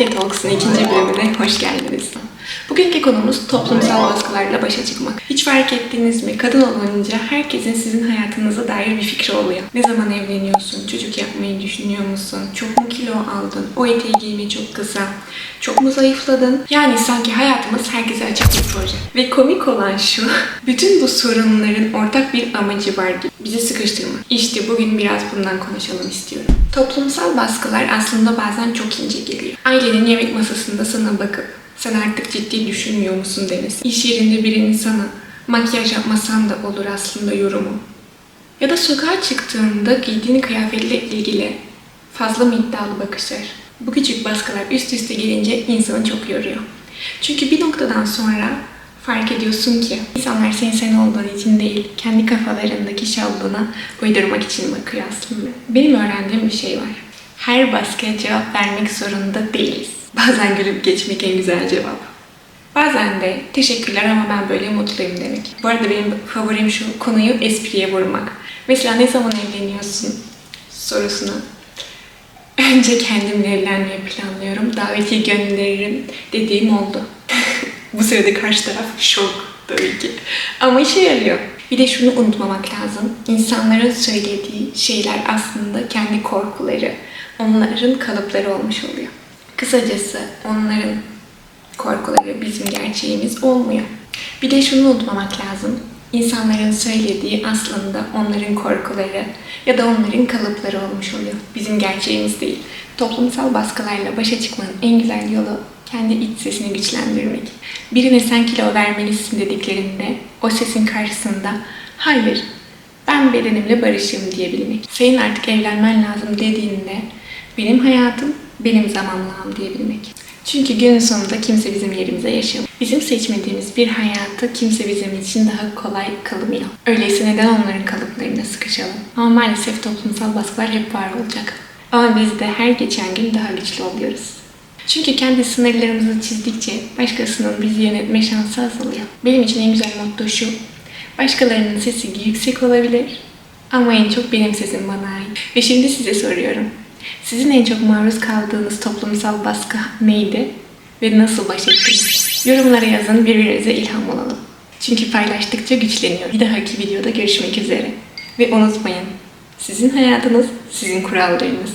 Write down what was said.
Hayat Talks'ın ikinci bölümüne hoş geldiniz. Bugünkü konumuz toplumsal baskılarla başa çıkmak. Hiç fark ettiniz mi? Kadın olunca herkesin sizin hayatınıza dair bir fikri oluyor. Ne zaman evleniyorsun? Çocuk yapmayı düşünüyor musun? Çok kilo aldın? O eteği giyme çok kısa. Çok mu zayıfladın? Yani sanki hayatımız herkese açık bir proje. Ve komik olan şu, bütün bu sorunların ortak bir amacı var gibi. Bizi sıkıştırmak. İşte bugün biraz bundan konuşalım istiyorum. Toplumsal baskılar aslında bazen çok ince geliyor. Ailenin yemek masasında sana bakıp sen artık ciddi düşünmüyor musun demesi. İş yerinde birinin sana makyaj yapmasan da olur aslında yorumu. Ya da sokağa çıktığında giydiğin kıyafetle ilgili fazla mı iddialı bakışlar. Bu küçük baskılar üst üste gelince insanı çok yoruyor. Çünkü bir noktadan sonra fark ediyorsun ki insanlar senin sen olduğun için değil, kendi kafalarındaki şablona uydurmak için bakıyor aslında. Benim öğrendiğim bir şey var. Her baskıya cevap vermek zorunda değiliz. Bazen gülüp geçmek en güzel cevap. Bazen de teşekkürler ama ben böyle mutluyum demek. Bu arada benim favorim şu konuyu espriye vurmak. Mesela ne zaman evleniyorsun sorusuna önce kendimle evlenmeyi planlıyorum. Davetiye gönderirim dediğim oldu. Bu sırada karşı taraf şok tabii ki. Ama işe yarıyor. Bir de şunu unutmamak lazım. İnsanların söylediği şeyler aslında kendi korkuları, onların kalıpları olmuş oluyor. Kısacası onların korkuları bizim gerçeğimiz olmuyor. Bir de şunu unutmamak lazım. İnsanların söylediği aslında onların korkuları ya da onların kalıpları olmuş oluyor. Bizim gerçeğimiz değil. Toplumsal baskılarla başa çıkmanın en güzel yolu kendi iç sesini güçlendirmek. Birine sen kilo vermelisin dediklerinde o sesin karşısında hayır ben bedenimle barışım diyebilmek. Senin artık evlenmen lazım dediğinde benim hayatım benim zamanlamam diyebilmek. Çünkü günün sonunda kimse bizim yerimize yaşamıyor. Bizim seçmediğimiz bir hayatı kimse bizim için daha kolay kılmıyor. Öyleyse neden onların kalıplarına sıkışalım? Ama maalesef toplumsal baskılar hep var olacak. Ama biz de her geçen gün daha güçlü oluyoruz. Çünkü kendi sınırlarımızı çizdikçe başkasının bizi yönetme şansı azalıyor. Benim için en güzel motto şu. Başkalarının sesi yüksek olabilir ama en çok benim sesim bana ait. Ve şimdi size soruyorum. Sizin en çok maruz kaldığınız toplumsal baskı neydi ve nasıl baş ettiniz? Yorumlara yazın birbirinize ilham olalım. Çünkü paylaştıkça güçleniyor. Bir dahaki videoda görüşmek üzere. Ve unutmayın, sizin hayatınız sizin kurallarınız.